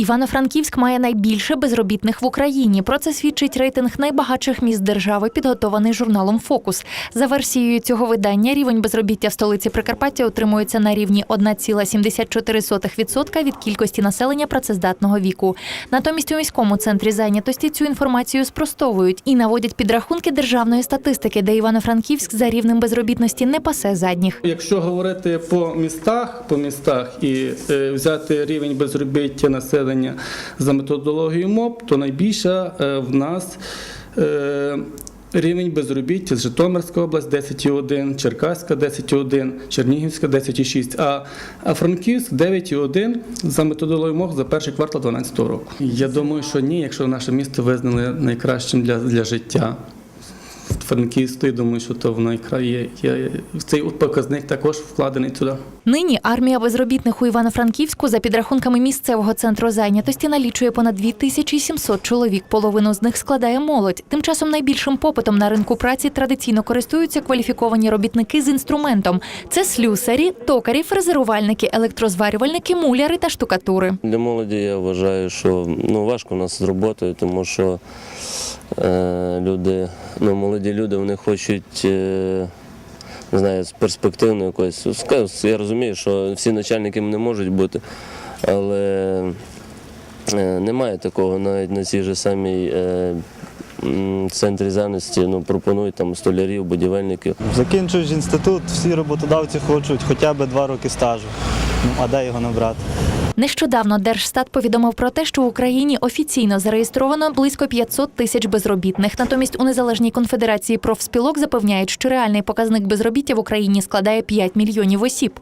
Івано-Франківськ має найбільше безробітних в Україні. Про це свідчить рейтинг найбагатших міст держави, підготований журналом Фокус. За версією цього видання, рівень безробіття в столиці Прикарпаття утримується на рівні 1,74% від кількості населення працездатного віку. Натомість у міському центрі зайнятості цю інформацію спростовують і наводять підрахунки державної статистики, де Івано-Франківськ за рівнем безробітності не пасе задніх. Якщо говорити по містах, по містах і е, взяти рівень безробіття населення за методологією МОП, то найбільша е, в нас е, рівень безробіття з Житомирська область 10,1, Черкаська 10,1, Чернігівська 10,6, а, а Франківськ 9,1 за методологією МОП за перший квартал 2012 року. Я думаю, що ні, якщо наше місто визнали найкращим для, для життя. Франківську, я думаю, що то якраз є, є. Цей показник також вкладений туди. Нині армія безробітних у Івано-Франківську за підрахунками місцевого центру зайнятості налічує понад 2700 чоловік. Половину з них складає молодь. Тим часом найбільшим попитом на ринку праці традиційно користуються кваліфіковані робітники з інструментом. Це слюсарі, токарі, фрезерувальники, електрозварювальники, муляри та штукатури. Для молоді я вважаю, що ну, важко у нас з роботою, тому що люди, ну, молоді люди вони хочуть. Е, не знаю, з перспективною якоюсь. Ска- Я розумію, що всі начальниками не можуть бути, але е, немає такого навіть на цій же самій е, центрі зайності ну, пропонують там столярів, будівельників. Закінчуєш інститут, всі роботодавці хочуть хоча б два роки стажу. Ну, а де його набрати? Нещодавно Держстат повідомив про те, що в Україні офіційно зареєстровано близько 500 тисяч безробітних. Натомість у незалежній конфедерації профспілок запевняють, що реальний показник безробіття в Україні складає 5 мільйонів осіб.